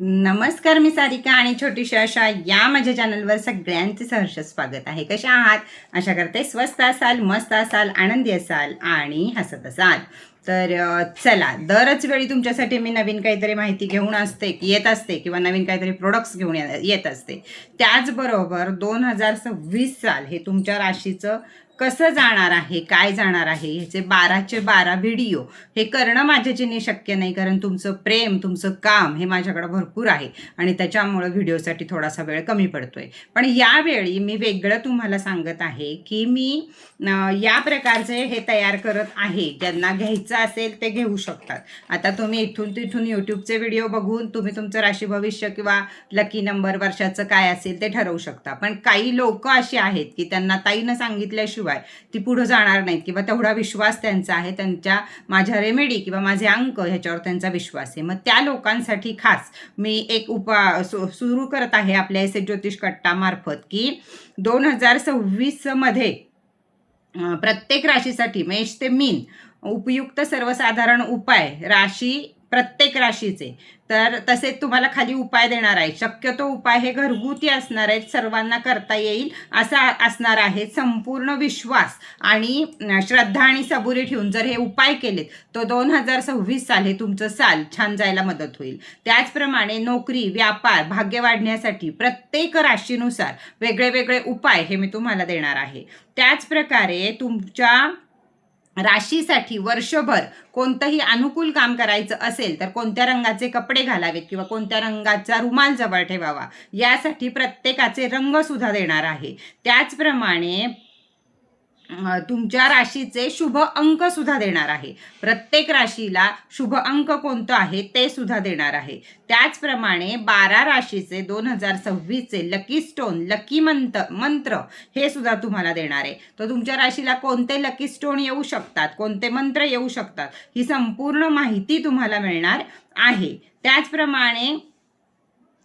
नमस्कार मी सारिका आणि छोटीशी अशा या माझ्या चॅनलवर सगळ्यांचे सहर्ष स्वागत आहे. कशा आहात? अशा करते स्वस्त असाल मस्त असाल आनंदी असाल आणि हसत असाल. तर चला दरच वेळी तुमच्यासाठी मी नवीन काहीतरी माहिती घेऊन असते येत असते किंवा नवीन काहीतरी प्रोडक्ट्स घेऊन ये- येत असते. त्याचबरोबर दोन हजार सव्वीस साल हे तुमच्या राशीचं कसं जाणार आहे काय जाणार आहे ह्याचे बाराचे बारा व्हिडिओ हे करणं माझ्याच्याने शक्य नाही कारण तुमचं प्रेम तुमचं काम हे माझ्याकडं भरपूर आहे आणि त्याच्यामुळं व्हिडिओसाठी थोडासा वेळ कमी पडतोय. पण यावेळी मी वेगळं तुम्हाला सांगत आहे की मी या प्रकारचे हे तयार करत आहे. ज्यांना घ्यायचं असेल ते घेऊ शकतात. आता तुम्ही इथून तिथून यूट्यूबचे व्हिडिओ बघून तुम्ही तुमचं राशी भविष्य किंवा लकी नंबर वर्षाचं काय असेल ते ठरवू शकता. पण काही लोक अशी आहेत की त्यांना ताईनं सांगितल्याशिवाय ती पुढं जाणार नाहीत किंवा तेवढा विश्वास त्यांचा आहे त्यांच्या माझ्या रेमेडी किंवा माझे अंक ह्याच्यावर त्यांचा विश्वास आहे. मग त्या लोकांसाठी खास मी एक उपा सु सुरू करत आहे आपल्या एस ज्योतिष कट्टामार्फत की दोन हजार सव्वीसमध्ये प्रत्येक राशीसाठी मेष ते मीन उपयुक्त सर्वसाधारण उपाय राशी प्रत्येक राशीचे. तर तसेच तुम्हाला खाली उपाय देणार आहे शक्यतो उपाय हे घरगुती असणार आहेत. सर्वांना करता येईल असा असणार आहे. संपूर्ण विश्वास आणि श्रद्धा आणि सबुरी ठेवून जर हे उपाय केलेत तर दोन हजार सव्वीस साल हे तुमचं साल छान जायला मदत होईल. त्याचप्रमाणे नोकरी व्यापार भाग्य वाढण्यासाठी प्रत्येक राशीनुसार वेगळे वेगळे उपाय हे मी तुम्हाला देणार आहे. त्याच प्रकारे तुमच्या राशीसाठी वर्षभर कोणतंही अनुकूल काम करायचं असेल तर कोणत्या रंगाचे कपडे घालावेत किंवा कोणत्या रंगाचा रुमाल जवळ ठेवावा यासाठी प्रत्येकाचे रंगसुद्धा देणार आहे. त्याचप्रमाणे तुमच्या राशीचे शुभ अंक सुद्धा देणार आहे. प्रत्येक राशीला शुभ अंक कोणतं आहे ते सुद्धा देणार आहे. त्याचप्रमाणे बारा राशीचे दोन हजार सव्वीसचे लकी स्टोन लकी मंत मंत्र हे सुद्धा तुम्हाला देणार आहे. तर तुमच्या राशीला कोणते लकी स्टोन येऊ शकतात कोणते मंत्र येऊ शकतात ही संपूर्ण माहिती तुम्हाला मिळणार आहे. त्याचप्रमाणे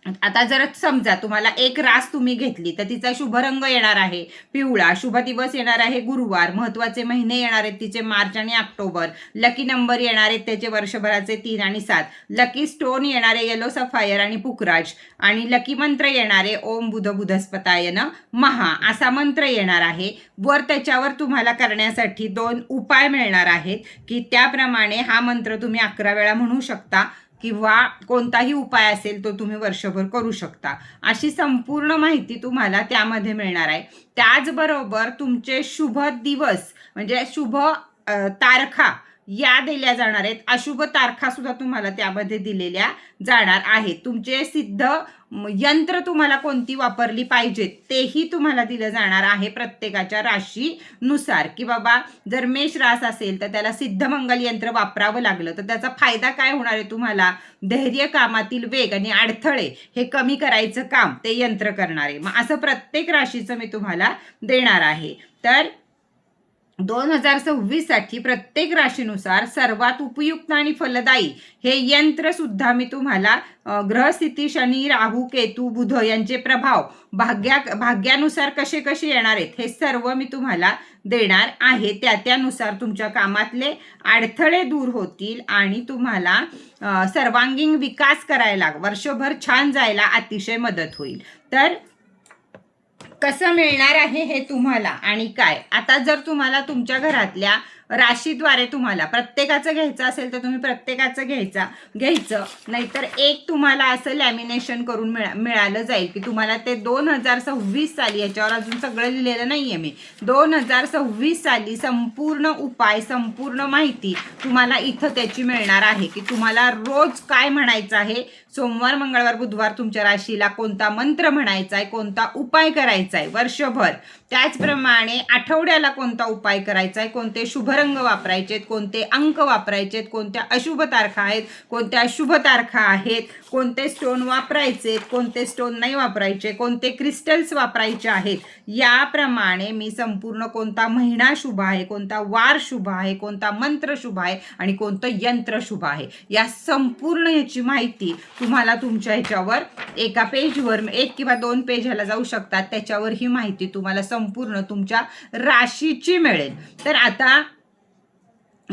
आता जर समजा तुम्हाला एक रास तुम्ही घेतली तर तिचा शुभ रंग येणार आहे. पिवळा शुभ दिवस येणार आहे गुरुवार महत्त्वाचे महिने येणार आहेत तिचे मार्च आणि ऑक्टोबर लकी नंबर येणार आहेत त्याचे वर्षभराचे तीन आणि सात लकी स्टोन येणारे येलो सफायर आणि पुखराज आणि लकी मंत्र येणारे ओम बुध बुधस्पतायन महा असा मंत्र येणार आहे. वर त्याच्यावर तुम्हाला करण्यासाठी दोन उपाय मिळणार आहेत की त्याप्रमाणे हा मंत्र तुम्ही अकरा वेळा म्हणू शकता. किंवा कोणताही उपाय असेल तो तुम्ही वर्षभर करू शकता. अशी संपूर्ण माहिती तुम्हाला त्यामध्ये मिळणार आहे. त्याचबरोबर तुमचे शुभ दिवस म्हणजे शुभ तारखा या दिल्या जाणार आहेत. अशुभ तारखा सुद्धा तुम्हाला त्यामध्ये दिलेल्या जाणार आहेत. तुमचे सिद्ध यंत्र तुम्हाला कोणती वापरली पाहिजेत तेही तुम्हाला दिलं जाणार आहे प्रत्येकाच्या राशीनुसार. की बाबा जर मेष रास असेल तर त्याला सिद्धमंगल यंत्र वापरावं लागलं तर त्याचा फायदा काय होणार आहे तुम्हाला? धैर्य कामातील वेग आणि अडथळे हे कमी करायचं काम ते यंत्र करणार. आहे मग असं प्रत्येक राशीचं मी तुम्हाला देणार आहे. तर दोन हजार सव्वीससाठी प्रत्येक राशीनुसार सर्वात उपयुक्त आणि फलदायी हे यंत्र सुद्धा मी तुम्हाला ग्रहस्थिती शनी राहू केतू बुध यांचे प्रभाव भाग्या भाग्यानुसार कसे कसे येणार आहेत हे सर्व मी तुम्हाला देणार आहे. त्या त्यानुसार तुमच्या कामातले अडथळे दूर होतील आणि तुम्हाला सर्वांगीण विकास करायला वर्षभर छान जायला अतिशय मदत होईल. तर कसं मिळणार आहे हे तुम्हाला आणि काय? आता जर तुम्हाला तुमच्या घरातल्या राशीद्वारे तुम्हाला प्रत्येकाचं घ्यायचं असेल तर तुम्ही प्रत्येकाचं घ्यायचा घ्यायचं. नाहीतर एक तुम्हाला असं लॅमिनेशन करून मिळा मिळालं जाईल की तुम्हाला ते दोन हजार सव्वीस साली याच्यावर अजून सगळं लिहिलेलं नाही आहे मी. दोन हजार सव्वीस साली संपूर्ण उपाय संपूर्ण माहिती तुम्हाला इथं त्याची मिळणार आहे की तुम्हाला रोज काय म्हणायचं आहे सोमवार मंगळवार बुधवार तुमच्या राशीला कोणता मंत्र म्हणायचा आहे कोणता उपाय करायचा आहे वर्षभर? त्याचप्रमाणे आठवड्याला कोणता उपाय करायचा आहे कोणते शुभ रंग वापरायचे कोणते अंक वापरायचे कोणत्या अशुभ तारखा आहेत कोणत्या शुभ तारखा आहेत कोणते स्टोन वापरायचे कोणते स्टोन नाही वापरायचे कोणते क्रिस्टल्स वापरायचे आहेत याप्रमाणे मी संपूर्ण कोणता महिना शुभ आहे कोणता वार शुभ आहे कोणता मंत्र शुभ आहे आणि कोणतं यंत्र शुभ आहे या संपूर्ण याची माहिती तुम्हाला तुमच्या ह्याच्यावर एका पेजवर एक किंवा दोन पेज ह्याला जाऊ शकतात. त्याच्यावर ही माहिती तुम्हाला संपूर्ण तुमच्या राशीची मिळेल. तर आता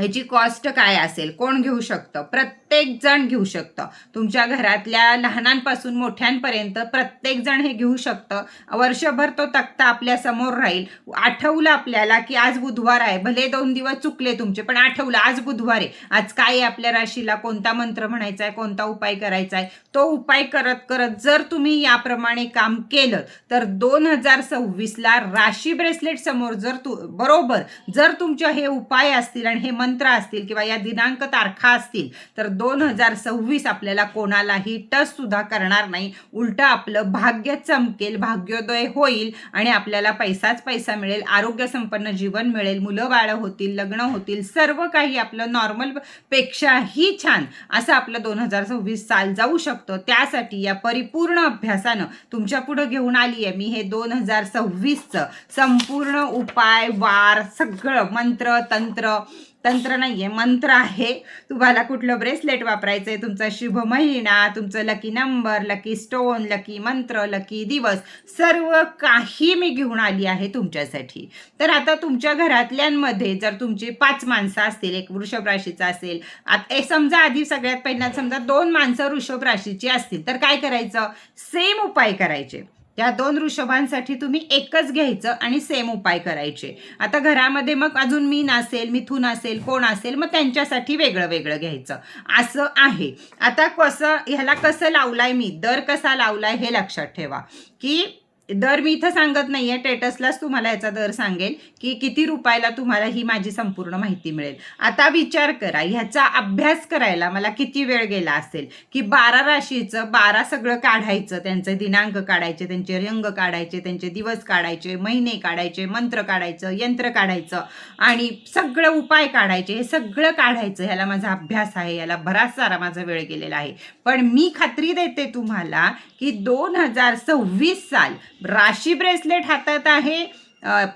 ह्याची कॉस्ट काय असेल? कोण घेऊ शकतं? प्रत्येक जण घेऊ शकतं. तुमच्या घरातल्या लहानांपासून मोठ्यांपर्यंत प्रत्येक जण हे घेऊ शकतं. वर्षभर तो तक्ता आपल्यासमोर राहील. आठवलं आपल्याला की आज बुधवार आहे. भले दोन दिवस चुकले तुमचे पण आठवलं आज बुधवार आहे. आज काय आहे आपल्या राशीला? कोणता मंत्र म्हणायचा आहे कोणता उपाय करायचा आहे तो उपाय करत करत जर तुम्ही याप्रमाणे काम केलं तर दोन हजार सव्वीसला राशी ब्रेसलेट समोर जर तू बरोबर जर तुमचे हे उपाय असतील आणि हे मंत्र असतील किंवा या दिनांक तारखा असतील तर दोन हजार सव्वीस आपल्याला कोणालाही टच सुद्धा करणार नाही. उलट आपलं भाग्य चमकेल भाग्योदय होईल आणि आपल्याला पैसाच पैसा मिळेल आरोग्य संपन्न जीवन मिळेल मुलं बाळं होतील लग्न होतील सर्व काही आपलं नॉर्मल पेक्षाही छान असं आपलं दोन हजार सव्वीस साल जाऊ शकतं. त्यासाठी या परिपूर्ण अभ्यासानं तुमच्या पुढं घेऊन आली आहे मी हे दोन हजार सव्वीसचं संपूर्ण उपाय वार सगळं मंत्र तंत्र तंत्र नाहीये मंत्र आहे. तुम्हाला कुठलं ब्रेसलेट वापरायचंय तुमचा शुभ महिना तुमचं lucky number lucky stone lucky मंत्र लकी दिवस सर्व काही मी घेऊन आली आहे तुमच्यासाठी. तर आता तुमच्या घरातल्यांमध्ये जर तुमची पाच माणसं असतील एक वृषभ राशीचा असेल आता समजा आधी सगळ्यात पहिल्यांदा समजा दोन माणसं वृषभ राशीची असतील तर काय करायचं? सेम उपाय करायचे. त्या दोन ऋषभांसाठी तुम्ही एकच घ्यायचं आणि सेम उपाय करायचे. आता घरामध्ये मग अजून मीन असेल मिथून असेल कोण असेल मग त्यांच्यासाठी वेगळं वेगळं घ्यायचं. असं आहे. आता कसं ह्याला कसं लावलाय मी? दर कसा लावलाय हे लक्षात ठेवा. की दर मी इथं सांगत नाहीये टेटसलाच तुम्हाला याचा दर सांगेल की किती रुपयाला तुम्हाला ही माझी संपूर्ण माहिती मिळेल. आता विचार करा ह्याचा अभ्यास करायला मला किती वेळ गेला असेल? की बारा राशीचं बारा सगळं काढायचं त्यांचे दिनांक काढायचे त्यांचे रंग काढायचे त्यांचे दिवस काढायचे महिने काढायचे मंत्र काढायचं यंत्र काढायचं आणि सगळं उपाय काढायचे हे सगळं काढायचं ह्याला माझा अभ्यास आहे याला बराच सारा माझा वेळ गेलेला आहे. पण मी खात्री देते तुम्हाला की दोन हजार सव्वीस साल राशी ब्रेसलेट हातात आहे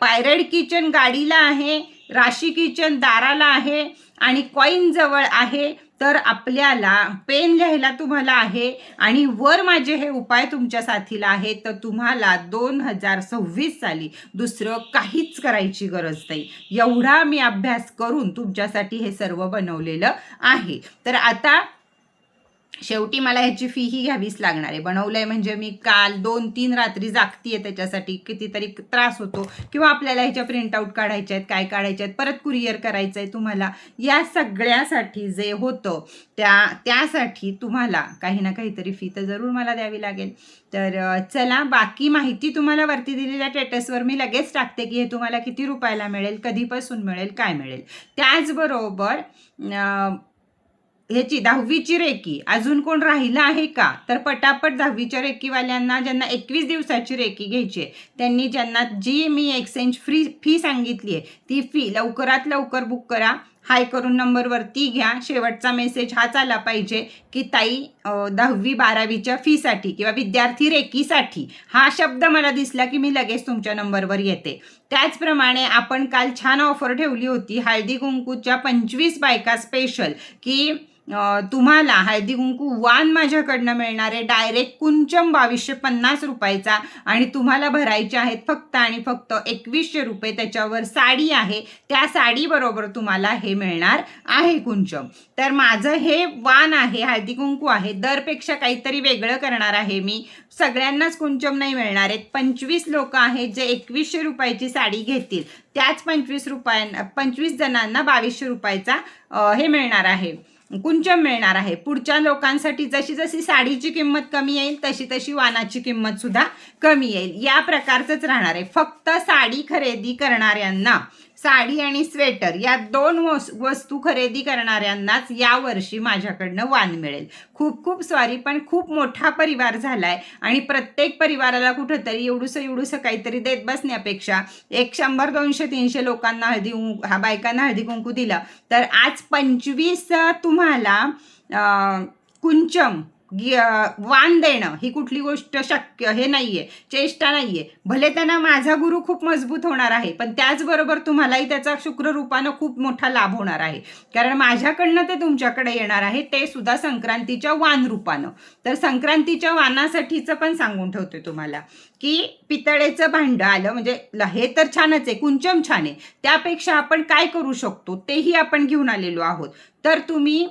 पायरेड किचन गाडीला आहे राशी किचन दाराला आहे आणि कॉईन जवळ आहे तर आपल्याला पेन लिहायला तुम्हाला आहे आणि वर माझे हे उपाय तुमच्या साथीला आहे तर तुम्हाला दोन हजार सव्वीस साली दुसरं काहीच करायची गरज नाही. एवढा मी अभ्यास करून तुमच्यासाठी हे सर्व बनवलेलं आहे. तर आता शेवटी मला ह्याची फी ही घ्यावीच लागणार आहे. बनवलंय म्हणजे मी काल दोन तीन रात्री जागतीये त्याच्यासाठी. कितीतरी त्रास होतो. किंवा आपल्याला ह्याच्या प्रिंटआउट काढायच्या आहेत काय काढायच्या आहेत परत कुरिअर करायचं आहे तुम्हाला. या सगळ्यासाठी जे होतं त्या त्यासाठी तुम्हाला काही ना काहीतरी फी तर जरूर मला द्यावी लागेल. तर चला बाकी माहिती तुम्हाला वरती दिलेल्या स्टेटसवर मी लगेच टाकते की हे तुम्हाला किती रुपयाला मिळेल कधीपासून मिळेल काय मिळेल. त्याचबरोबर ह्याची दहावीची रेकी. अजून कोण राहिलं आहे का? तर पटापट दहावीच्या रेकीवाल्यांना ज्यांना एकवीस दिवसाची रेकी घ्यायची आहे त्यांनी ज्यांना जी मी एक्सचेंज फ्री फी सांगितली आहे ती फी लवकरात लवकर बुक करा. हाय करून नंबरवरती घ्या. शेवटचा मेसेज हाच आला पाहिजे की ताई दहावी बारावीच्या फीसाठी किंवा विद्यार्थी रेकीसाठी हा शब्द मला दिसला की मी लगेच तुमच्या नंबरवर येते. त्याचप्रमाणे आपण काल छान ऑफर ठेवली होती हळदी कुंकूच्या पंचवीस बायका स्पेशल की तुम्हाला हळदी कुंकू वान माझ्याकडनं मिळणार आहे. डायरेक्ट कुंचम बावीसशे पन्नास रुपयाचा. आणि तुम्हाला भरायचे आहेत फक्त आणि फक्त एकवीसशे रुपये. त्याच्यावर साडी आहे. त्या साडीबरोबर तुम्हाला हे मिळणार आहे कुंचम. तर माझं हे वान आहे हळदी कुंकू आहे. दरपेक्षा काहीतरी वेगळं करणार आहे मी. सगळ्यांनाच कुंचम नाही मिळणार आहेत. पंचवीस लोक आहेत जे एकवीसशे रुपयाची साडी घेतील. त्याच पंचवीस रुपयां पंचवीस जणांना बावीसशे रुपयाचा हे मिळणार आहे. कुंचम मिळणार आहे. पुढच्या लोकांसाठी जशी जशी साडीची किंमत कमी येईल तशी तशी वानाची किंमत सुद्धा कमी येईल. या प्रकारचंच राहणार आहे. फक्त साडी खरेदी करणाऱ्यांना साडी आणि स्वेटर या दोन वस्तू खरेदी करणाऱ्यांनाच यावर्षी माझ्याकडनं वान मिळेल. खूप खूप सॉरी पण खूप मोठा परिवार झालाय आणि प्रत्येक परिवाराला कुठंतरी एवढूसं एवढूसं काहीतरी देत बसण्यापेक्षा एक शंभर दोनशे तीनशे लोकांना हळदी हा बायकांना हळदी कुंकू दिलं. तर आज पंचवीस तुम्हाला कुंचम वाण देणं ही कुठली गोष्ट शक्य हे नाही आहे चेष्टा नाही आहे भले त्यांना माझा गुरु खूप मजबूत होणार आहे पण त्याचबरोबर तुम्हालाही त्याचा शुक्ररूपानं खूप मोठा लाभ होणार आहे. कारण माझ्याकडनं ते तुमच्याकडे येणार आहे ते सुद्धा संक्रांतीच्या वान रूपानं. तर संक्रांतीच्या वानासाठीचं पण सांगून ठेवते तुम्हाला की पितळेचं भांडं आलं म्हणजे ल- हे तर छानच आहे कुंचम छान आहे. त्यापेक्षा आपण काय करू शकतो तेही आपण घेऊन आलेलो आहोत. तर तुम्ही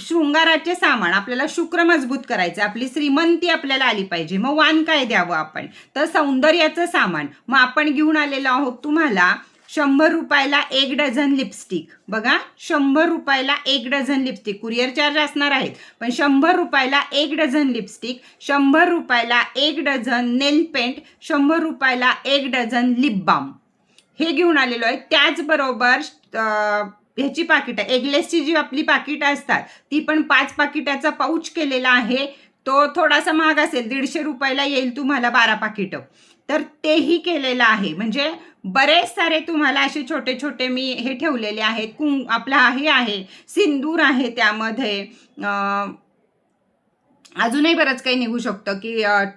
शृंगाराचे सामान आपल्याला शुक्र मजबूत करायचं आपली श्रीमंती आपल्याला आली पाहिजे. मग वाण काय द्यावं आपण? तर सौंदर्याचं सामान. मग आपण घेऊन आलेलो आहोत तुम्हाला शंभर रुपयाला एक डझन लिपस्टिक बघा शंभर रुपयाला एक डझन लिपस्टिक कुरिअर चार्ज असणार आहेत. पण शंभर रुपयाला एक डझन लिपस्टिक शंभर रुपयाला एक डझन नेल पेंट शंभर रुपयाला एक डझन लिप बाम हे घेऊन आलेलो आहे. त्याचबरोबर ह्याची पाकिटं एगलेसची जी आपली पाकिटं असतात ती पण पाच पाकिटाचा पाऊच केलेला आहे. तो थोडासा महाग असेल दीडशे रुपयाला येईल तुम्हाला बारा पाकिटं. तर तेही केलेलं आहे. म्हणजे बरेच सारे तुम्हाला असे छोटे छोटे मी हे ठेवलेले आहेत. कुं आपला हे आहे सिंदूर आहे त्यामध्ये. अजूनही बरंच काही निघू शकतं की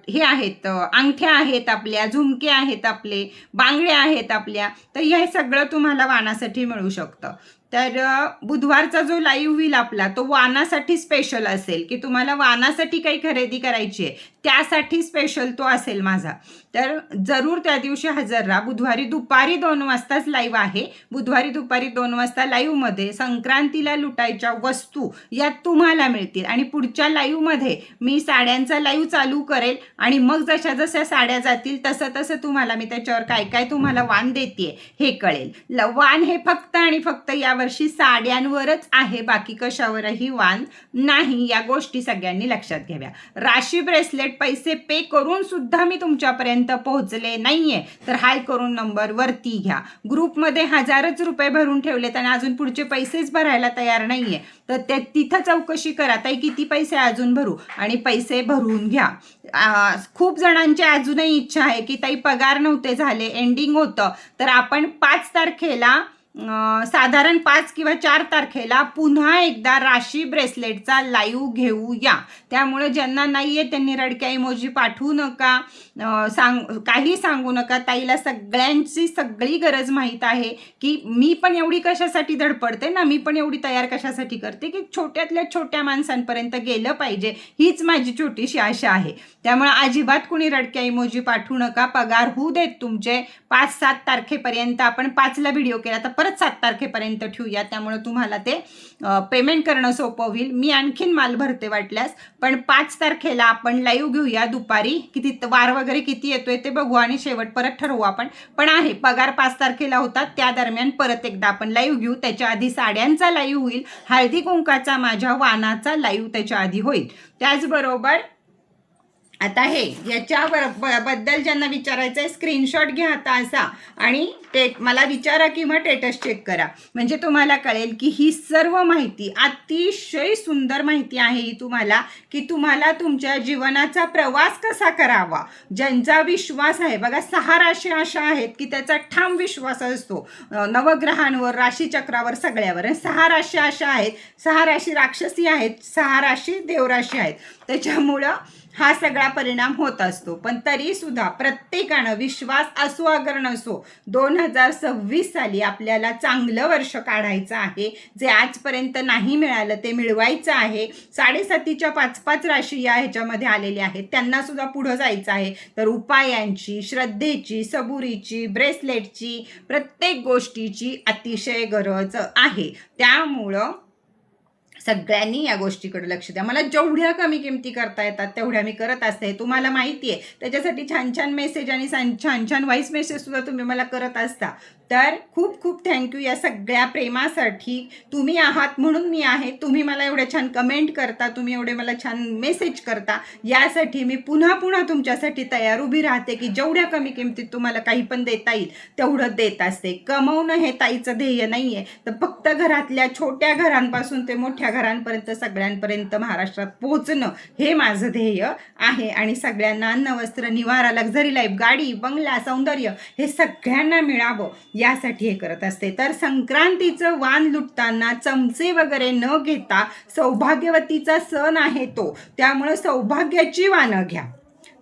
हे आहेत अंगठ्या आहेत आपल्या झुमके आहेत आपले बांगड्या आहेत आपल्या. तर हे सगळं तुम्हाला वाणासाठी मिळू शकतं. तर बुधवारचा जो लाईव्ह होईल आपला तो वानासाठी स्पेशल असेल. की तुम्हाला वानासाठी काही खरेदी करायची आहे त्यासाठी स्पेशल तो असेल माझा. तर जरूर त्या दिवशी हजर राहा. बुधवारी दुपारी दोन वाजताच लाईव्ह आहे. बुधवारी दुपारी दोन वाजता लाईव्हमध्ये संक्रांतीला लुटायच्या वस्तू या तुम्हाला मिळतील. आणि पुढच्या लाईव्हमध्ये मी साड्यांचा लाईव्ह चालू करेल. आणि मग जशा जशा साड्या जातील तसं तसं तुम्हाला मी त्याच्यावर काय काय तुम्हाला वाण देते हे कळेल. वान वाण हे फक्त आणि फक्त या यावर्षी साड्यांवरच आहे बाकी कशावरही वाण नाही या गोष्टी सगळ्यांनी लक्षात घ्याव्या. राशी ब्रेसलेट पैसे पे करून सुद्धा मी तुमच्यापर्यंत पोहोचले नाहीये तर हाय करून नंबर वरती घ्या. ग्रुपमध्ये हजारच रुपये भरून ठेवलेत आणि अजून पुढचे पैसेच भरायला तयार नाहीये. तर ते तिथं चौकशी करा ताई किती पैसे अजून भरू? आणि पैसे भरून घ्या. खूप जणांची अजूनही इच्छा आहे की ताई पगार नव्हते झाले एंडिंग होतं. तर आपण पाच तारखेला साधारण पाच किंवा चार तारखेला पुन्हा एकदा राशी ब्रेसलेटचा लाईव्ह घेऊया त्यामुळे ज्यांना नाही आहे त्यांनी रडक्या इमोजी पाठवू नका. सांग काही सांगू नका. ताईला सगळ्यांची सगळी गरज माहीत आहे की मी पण एवढी कशासाठी धडपडते ना? मी पण एवढी तयार कशासाठी करते की छोट्यातल्या छोट्या माणसांपर्यंत गेलं पाहिजे. हीच माझी छोटीशी आशा आहे. त्यामुळे अजिबात कुणी रडक्या इमोजी पाठवू नका. पगार होऊ देत तुमचे. पाच सात तारखेपर्यंत आपण पाचला व्हिडिओ केला. तर परत सात तारखेपर्यंत ठेवूया. त्यामुळे तुम्हाला ते पेमेंट करणं सोपं होईल. मी आणखीन माल भरते वाटल्यास पण पाच तारखेला आपण लाईव्ह घेऊया दुपारी. किती वार वगैरे किती येतोय ते बघू आणि शेवट परत ठरवू आपण. पण आहे पगार पाच तारखेला होता. त्या दरम्यान परत एकदा आपण लाईव्ह घेऊ. त्याच्या आधी साड्यांचा लाईव्ह होईल. हळदी कुंकाचा माझ्या वानाचा लाईव्ह त्याच्या आधी होईल. त्याचबरोबर आता हे याच्यावर बद्दल ज्यांना विचारायचं आहे स्क्रीनशॉट घ्या आता असा. आणि ते मला विचारा किंवा टेटस चेक करा. म्हणजे तुम्हाला कळेल की ही सर्व माहिती अतिशय सुंदर माहिती आहे ही तुम्हाला की तुम्हाला तुमच्या जीवनाचा प्रवास कसा करावा. ज्यांचा विश्वास आहे बघा सहा राशी अशा आहेत की त्याचा ठाम विश्वास असतो. नवग्रहांवर राशीचक्रावर सगळ्यावर. आणि सहा राशी अशा आहेत सहा राशी राक्षसी आहेत सहा राशी देवराशी आहेत. त्याच्यामुळं हा सगळा परिणाम होत असतो. पण तरी सुद्धा प्रत्येकानं विश्वास असो अगर नसो दोन हजार सव्वीस साली आपल्याला चांगलं वर्ष काढायचं आहे. जे आजपर्यंत नाही मिळालं ते मिळवायचं आहे. साडेसातीच्या पाच पाच राशी या ह्याच्यामध्ये आलेल्या आहेत. त्यांना सुद्धा पुढं जायचं आहे. तर उपायांची श्रद्धेची सबुरीची ब्रेसलेटची प्रत्येक गोष्टीची अतिशय गरज आहे. त्यामुळं सगळ्यांनी या गोष्टीकडे लक्ष द्या. मला जेवढ्या कमी किमती करता येतात तेवढ्या मी करत असते. हे तुम्हाला माहिती आहे त्याच्यासाठी छान छान मेसेज आणि छान छान छान व्हॉइस मेसेज सुद्धा तुम्ही मला करत असता. तर खूप खूप थँक्यू या सगळ्या प्रेमासाठी. तुम्ही आहात म्हणून मी आहे. तुम्ही मला एवढ्या छान कमेंट करता तुम्ही एवढे मला छान मेसेज करता. यासाठी मी पुन्हा पुन्हा तुमच्यासाठी तयार उभी राहते की जेवढ्या कमी किमतीत तुम्हाला काही पण देता येईल तेवढं देत असते. कमवणं हे ताईचं ध्येय नाही आहे तर फक्त घरातल्या छोट्या घरांपासून ते मोठ्या घरांपर्यंत सगळ्यांपर्यंत महाराष्ट्रात पोहोचणं हे माझं ध्येय आहे. आणि सगळ्यांना अन्न वस्त्र निवारा लक्झरी लाईफ गाडी बंगला सौंदर्य हे सगळ्यांना मिळावं. यासाठी हे करत असते. तर संक्रांतीचं वाण लुटताना चमचे वगैरे न घेता सौभाग्यवतीचा सण आहे तो. त्यामुळं सौभाग्याची वाणं घ्या.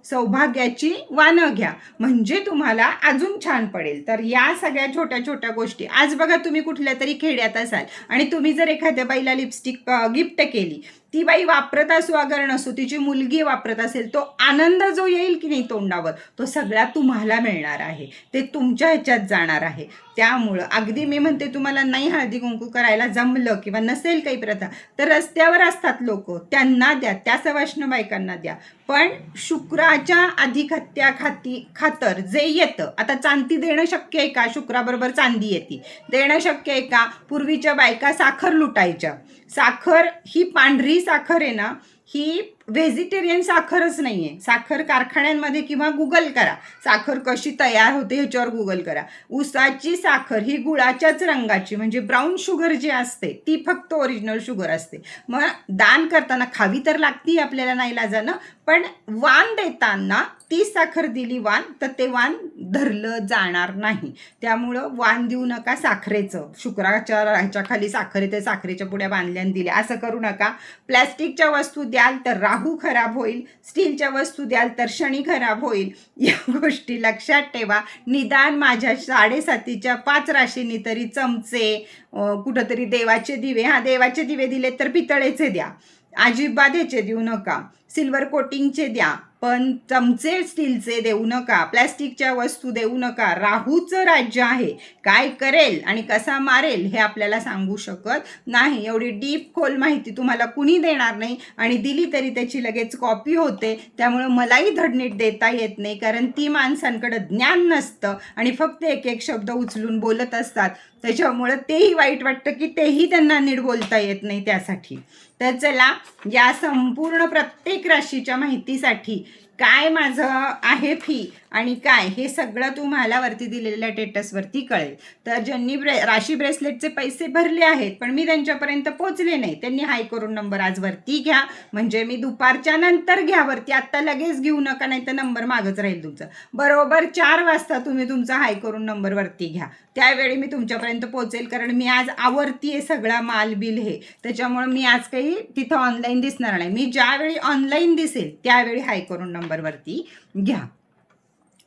सौभाग्याची वानं घ्या. म्हणजे तुम्हाला अजून छान पडेल. तर या सगळ्या छोट्या छोट्या गोष्टी. आज बघा तुम्ही कुठल्या तरी खेड्यात असाल आणि तुम्ही जर एखाद्या बाईला लिपस्टिक गिफ्ट केली ती बाई वापरत असो अगर नसू तिची मुलगी वापरत असेल तो आनंद जो येईल की नाही तोंडावर तो सगळा तुम्हाला मिळणार आहे. ते तुमच्या ह्याच्यात जाणार आहे. त्यामुळं अगदी मी म्हणते तुम्हाला नाही हळदी कुंकू करायला जमलं किंवा नसेल काही प्रथा तर रस्त्यावर असतात लोक. त्यांना द्या त्या सवाष्ण बायकांना द्या. पण शुक्राच्या अधिखत्या खाती खातर जे येतं आता चांदी देणं शक्य आहे का? शुक्राबरोबर चांदी येते. देणं शक्य आहे का? पूर्वीच्या बायका साखर लुटायच्या. साखर ही पांढरी साखर आहे ना ही व्हेजिटेरियन साखरच नाही आहे साखर कारखान्यांमध्ये किंवा गुगल करा. साखर कशी तयार होते ह्याच्यावर गुगल करा. ऊसाची साखर ही गुळाच्याच रंगाची म्हणजे ब्राऊन शुगर जी असते ती फक्त ओरिजिनल शुगर असते. मग दान करताना खावी तर लागती आपल्याला नाही लाजानं पण वाण देताना ती साखर दिली वाण तर ते वाण धरलं जाणार नाही. त्यामुळं वाण देऊ नका साखरेचं. शुक्राच्या ह्याच्या खाली साखर येते साखरेच्या पुढ्या बांधल्याने दिल्या. असं करू नका. प्लॅस्टिकच्या वस्तू द्याल तर राहू खराब होईल. स्टीलच्या वस्तू द्याल तर शनी खराब होईल. या गोष्टी लक्षात ठेवा. निदान माझ्या साडेसातीच्या पाच राशींनी तरी चमचे कुठंतरी देवाचे दिवे. हा देवाचे दिवे दिले तर पितळेचे द्या. अजिबात ह्याचे देऊ नका. सिल्वर कोटिंगचे द्या पण चमचे स्टीलचे देऊ नका प्लॅस्टिकच्या वस्तू देऊ नका. राहूचं राज्य आहे. काय करेल आणि कसा मारेल हे आपल्याला सांगू शकत नाही. एवढी डीप खोल माहिती तुम्हाला कुणी देणार नाही आणि दिली तरी त्याची लगेच कॉपी होते. त्यामुळं मलाही धडनीट देता येत नाही कारण ती माणसांकडं ज्ञान नसतं आणि फक्त एक एक शब्द उचलून बोलत असतात. त्याच्यामुळं तेही वाईट वाटतं की तेही त्यांना नीट बोलता येत नाही त्यासाठी. तर चला या संपूर्ण प्रत्येक राशीच्या माहितीसाठी काय माझं आहे फी आणि काय हे सगळं तुम्हाला वरती दिलेल्या टेटसवरती कळेल. तर ज्यांनी ब्रे राशी ब्रेसलेटचे पैसे भरले आहेत पण मी त्यांच्यापर्यंत पोचले नाही त्यांनी हाय करून नंबर आज वरती घ्या. म्हणजे मी दुपारच्या नंतर घ्या वरती आत्ता लगेच घेऊ नका नाही तर नंबर मागच राहील तुमचा. बरोबर चार वाजता तुम्ही तुमचा हाय करून नंबर वरती घ्या. त्यावेळी मी तुमच्यापर्यंत पोहोचेल कारण मी आज आवरती आहे सगळा माल बिल हे. त्याच्यामुळे मी आज काही तिथं ऑनलाईन दिसणार नाही. मी ज्यावेळी ऑनलाईन दिसेल त्यावेळी हाय करून नंबर नंबरवरती घ्या.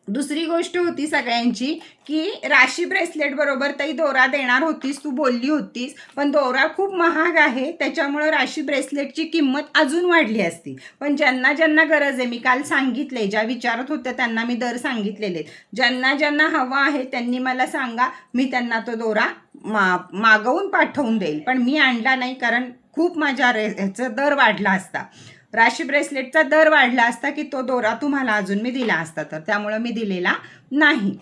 दुसरी गोष्ट होती सगळ्यांची की राशी ब्रेसलेट बरोबर ताई दोरा देणार होतीस तू बोलली होतीस पण दोरा खूप महाग आहे त्याच्यामुळं राशी ब्रेसलेटची किंमत अजून वाढली असती. पण ज्यांना ज्यांना गरज आहे मी काल सांगितले ज्या विचारत होत्या त्यांना मी दर सांगितलेले ज्यांना ज्यांना हवा आहे त्यांनी मला सांगा मी त्यांना तो दोरा मा मागवून पाठवून देईल. पण मी आणला नाही कारण खूप माझ्या रे ह्याचा दर वाढला असता. राशी ब्रेसलेटचा दर वाढला असता की तो दोरा तुम्हाला अजून मी दिला असता तर त्यामुळं मी दिलेला नाही.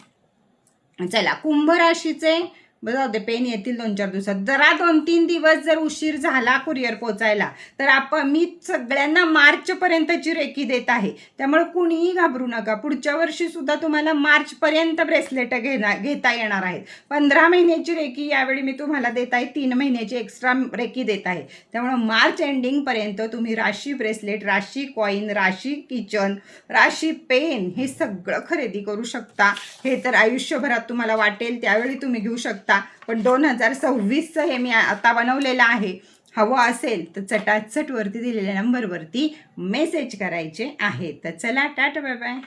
चला कुंभ राशीचे बरं जाऊ दे पेन येतील दोन चार दिवसात. जरा दोन तीन दिवस जर उशीर झाला कुरिअर पोचायला तर आपण मी सगळ्यांना मार्चपर्यंतची रेकी देत आहे. त्यामुळे कुणीही घाबरू नका. पुढच्या वर्षीसुद्धा तुम्हाला मार्चपर्यंत ब्रेसलेट घेणार घेता येणार आहेत. पंधरा महिन्याची रेकी यावेळी मी तुम्हाला देत आहे तीन महिन्याची एक्स्ट्रा रेकी देत आहे. त्यामुळं मार्च एंडिंगपर्यंत तुम्ही राशी ब्रेसलेट राशी कॉईन राशी किचन राशी पेन हे सगळं खरेदी करू शकता. हे तर आयुष्यभरात तुम्हाला वाटेल त्यावेळी तुम्ही घेऊ शकता. शकता. पण दोन हजार सव्वीसचं हे मी आता बनवलेलं आहे. हवं असेल तर चटाचट वरती दिलेल्या नंबरवरती मेसेज करायचे आहे. तर चला टाटा बाय बाय